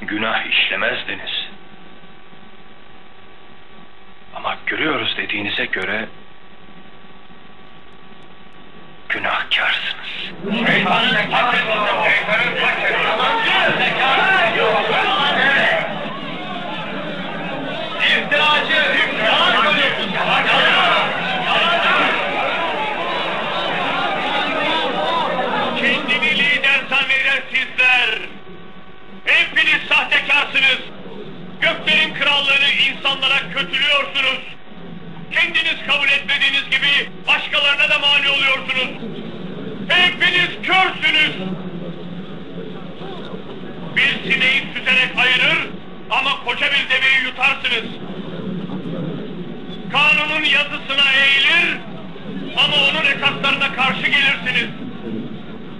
günah işlemezdiniz. Ama görüyoruz dediğinize göre günahkarsınız. Kendini insanlara kötülüyorsunuz. Kendiniz kabul etmediğiniz gibi başkalarına da mani oluyorsunuz. Hepiniz körsünüz. Bir sineği süzerek ayırır ama koca bir deveyi yutarsınız. Kanunun yazısına eğilir ama onun esaslarına karşı gelirsiniz.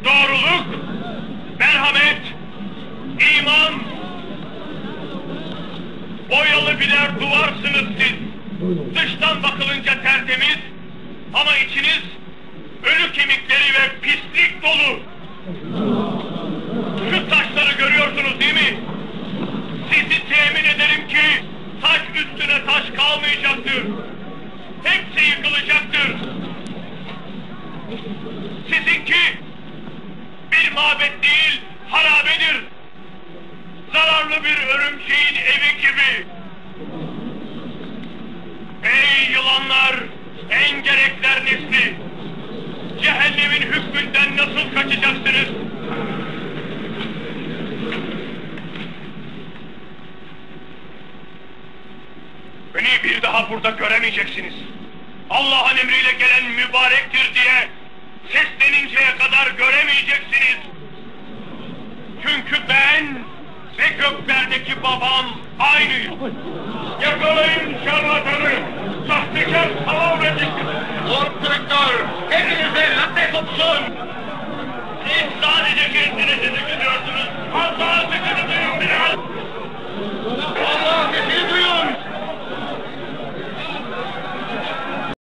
Doğruluk, merhamet, boyalı birer duvarsınız siz. Dıştan bakılınca tertemiz ama içiniz ölü kemikleri ve pislik dolu. Şu taşları görüyorsunuz değil mi? Sizi temin ederim ki taş üstüne taş kalmayacaktır. Hepsi yıkılacaktır. Sizinki bir mabet değil, harabedir. Zararlı bir örümceğin evi gibi. Ey yılanlar, en gerekler nesli! Cehennemin hükmünden nasıl kaçacaksınız? Beni bir daha burada göremeyeceksiniz. Allah'ın emriyle gelen mübarektir diye sesleninceye kadar göremeyeceksiniz. göklerdeki babam aynı. Yakalayın şarlatanı. Sahtekar palavracık. Lord Direktör hepinize lanet olsun. Siz sadece kendinizi düşünüyorsunuz.